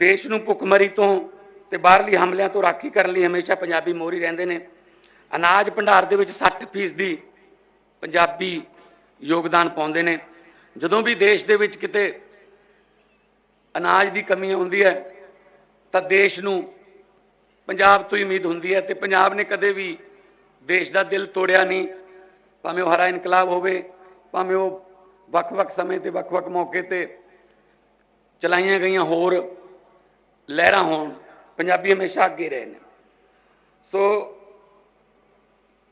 ਦੇਸ਼ ਨੂੰ ਭੁੱਖਮਰੀ ਤੋਂ ਤੇ ਬਾਹਰਲੀ ਹਮਲਿਆਂ ਤੋਂ ਰਾਖੀ ਕਰਨ ਲਈ ਹਮੇਸ਼ਾ ਪੰਜਾਬੀ ਮੋਹਰੀ ਰਹਿੰਦੇ ਨੇ। ਅਨਾਜ ਭੰਡਾਰ ਦੇ ਵਿੱਚ 60% ਦੀ ਪੰਜਾਬੀ ਯੋਗਦਾਨ ਪਾਉਂਦੇ ਨੇ। ਜਦੋਂ ਵੀ ਦੇਸ਼ ਦੇ ਵਿੱਚ ਕਿਤੇ ਅਨਾਜ ਦੀ ਕਮੀ ਆਉਂਦੀ ਹੈ, ਤਾਂ ਦੇਸ਼ ਨੂੰ ਪੰਜਾਬ ਤੋਂ ਹੀ ਉਮੀਦ ਹੁੰਦੀ ਹੈ ਤੇ ਪੰਜਾਬ ਨੇ ਕਦੇ ਵੀ ਦੇਸ਼ ਦਾ ਦਿਲ ਤੋੜਿਆ ਨਹੀਂ। ਭਾਵੇਂ ਉਹ ਹਰਾ ਇਨਕਲਾਬ ਹੋਵੇ, ਭਾਵੇਂ ਉਹ ਵੱਖ-ਵੱਖ ਸਮੇਂ ਤੇ ਵੱਖ-ਵੱਖ ਮੌਕੇ ਤੇ ਚਲਾਈਆਂ ਗਈਆਂ ਹੋਰ ਲਹਿਰਾਂ ਹੋਣ, ਪੰਜਾਬੀ ਹਮੇਸ਼ਾ ਅੱਗੇ ਰਹੇ ਨੇ ਸੋ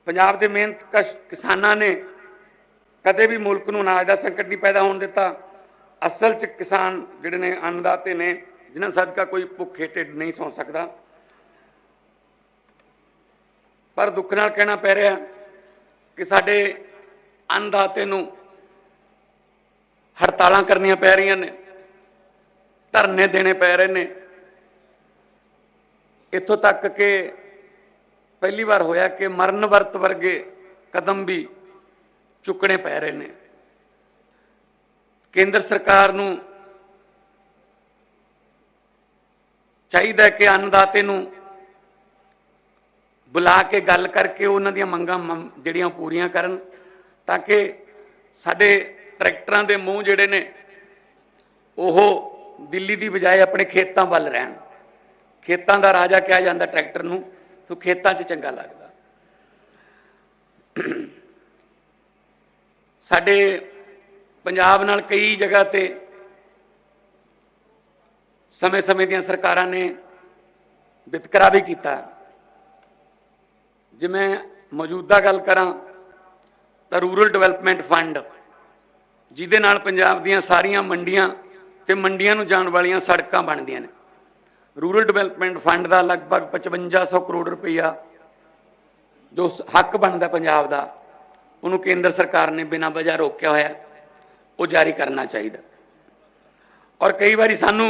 ਪੰਜਾਬ ਦੇ ਮਿਹਨਤ ਕਸ਼, ਕਿਸਾਨਾਂ ਨੇ ਕਦੇ ਵੀ ਮੁਲਕ ਨੂੰ ਅਨਾਜ ਦਾ ਸੰਕਟ ਨਹੀਂ ਪੈਦਾ ਹੋਣ ਦਿੱਤਾ। ਅਸਲ 'ਚ ਕਿਸਾਨ ਜਿਹੜੇ ਨੇ ਅੰਨਦਾਤੇ ਨੇ, ਜਿਨ੍ਹਾਂ ਸਦਕਾ ਕੋਈ ਭੁੱਖੇ ਢਿੱਡ ਨਹੀਂ ਸੌ ਸਕਦਾ। ਪਰ ਦੁੱਖ ਨਾਲ ਕਹਿਣਾ ਪੈ ਰਿਹਾ ਕਿ ਸਾਡੇ ਅੰਨਦਾਤੇ ਨੂੰ ਹੜਤਾਲਾਂ ਕਰਨੀਆਂ ਪੈ ਰਹੀਆਂ ਨੇ, ਧਰਨੇ ਦੇਣੇ ਪੈ ਰਹੇ ਨੇ। ਇੱਥੋਂ ਤੱਕ ਕਿ ਪਹਿਲੀ ਵਾਰ ਹੋਇਆ ਕਿ ਮਰਨ ਵਰਤ ਵਰਗੇ ਕਦਮ ਵੀ ਚੁੱਕਣੇ ਪੈ ਰਹੇ ਨੇ। ਕੇਂਦਰ ਸਰਕਾਰ ਨੂੰ ਚਾਹੀਦਾ ਕਿ ਅੰਨਦਾਤੇ ਨੂੰ ਬੁਲਾ ਕੇ ਗੱਲ ਕਰਕੇ ਉਹਨਾਂ ਦੀਆਂ ਮੰਗਾਂ ਮੰਮ- ਜਿਹੜੀਆਂ ਪੂਰੀਆਂ ਕਰਨ ਤਾਂ ਕਿ ਸਾਡੇ ਟਰੈਕਟਰਾਂ ਦੇ ਮੂੰਹ ਜਿਹੜੇ ਨੇ ਉਹ ਦਿੱਲੀ ਦੀ ਬਜਾਏ ਆਪਣੇ ਖੇਤਾਂ ਵੱਲ ਰਹਿਣ। ਖੇਤਾਂ ਦਾ ਰਾਜਾ ਕਿਹਾ ਜਾਂਦਾ ਟਰੈਕਟਰ ਨੂੰ, ਤੋਂ ਖੇਤਾਂ 'ਚ ਚੰਗਾ ਲੱਗਦਾ। ਸਾਡੇ ਪੰਜਾਬ ਨਾਲ ਕਈ ਜਗ੍ਹਾ ਤੇ ਸਮੇਂ-ਸਮੇਂ ਦੀਆਂ ਸਰਕਾਰਾਂ ਨੇ ਵਿਤਕਰਾ ਵੀ ਕੀਤਾ। ਜੇ ਮੈਂ ਮੌਜੂਦਾ ਗੱਲ ਕਰਾਂ, ਤਾਂ ਰੂਰਲ ਡਿਵੈਲਪਮੈਂਟ ਫੰਡ, ਜਿਹਦੇ ਨਾਲ ਪੰਜਾਬ ਦੀਆਂ ਸਾਰੀਆਂ ਮੰਡੀਆਂ ਤੇ ਮੰਡੀਆਂ ਨੂੰ ਜਾਣ ਵਾਲੀਆਂ ਸੜਕਾਂ ਬਣਦੀਆਂ ਨੇ। ਰੂਰਲ ਡਿਵੈਲਪਮੈਂਟ ਫੰਡ ਦਾ ਲਗਭਗ 5500 ਕਰੋੜ ਰੁਪਈਆ ਜੋ ਹੱਕ ਬਣਦਾ ਪੰਜਾਬ ਦਾ, ਉਹਨੂੰ ਕੇਂਦਰ ਸਰਕਾਰ ਨੇ ਬਿਨਾਂ ਵਜ੍ਹਾ ਰੋਕਿਆ ਹੋਇਆ, ਉਹ ਜਾਰੀ ਕਰਨਾ ਚਾਹੀਦਾ। ਔਰ ਕਈ ਵਾਰੀ ਸਾਨੂੰ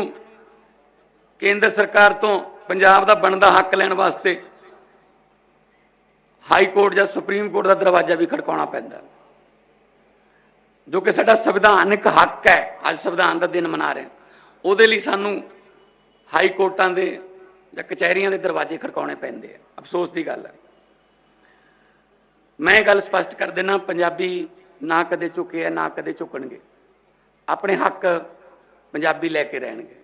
ਕੇਂਦਰ ਸਰਕਾਰ ਤੋਂ ਪੰਜਾਬ ਦਾ ਬਣਦਾ ਹੱਕ ਲੈਣ ਵਾਸਤੇ ਹਾਈ ਕੋਰਟ ਜਾਂ ਸੁਪਰੀਮ ਕੋਰਟ ਦਾ ਦਰਵਾਜ਼ਾ ਵੀ ਖੜਕਾਉਣਾ ਪੈਂਦਾ। ਜੋ ਕਿ ਸਾਡਾ ਸੰਵਿਧਾਨਿਕ ਹੱਕ ਹੈ, ਅੱਜ ਸੰਵਿਧਾਨ ਦਾ ਦਿਨ ਮਨਾ ਰਹੇ ਉਹਦੇ ਲਈ ਸਾਨੂੰ ਹਾਈ ਕੋਰਟਾਂ ਦੇ ਜਾਂ ਕਚਹਿਰੀਆਂ ਦੇ ਦਰਵਾਜ਼ੇ ਖੜਕਾਉਣੇ ਪੈਂਦੇ ਆ। ਅਫਸੋਸ ਦੀ ਗੱਲ ਹੈ ਮੈਂ ਇਹ ਗੱਲ ਸਪਸ਼ਟ ਕਰ ਦੇਣਾ ਪੰਜਾਬੀ ਨਾ ਕਦੇ ਝੁਕੇ ਆ, ਨਾ ਕਦੇ ਝੁਕਣਗੇ। ਆਪਣੇ ਹੱਕ ਪੰਜਾਬੀ ਲੈ ਕੇ ਰਹਿਣਗੇ।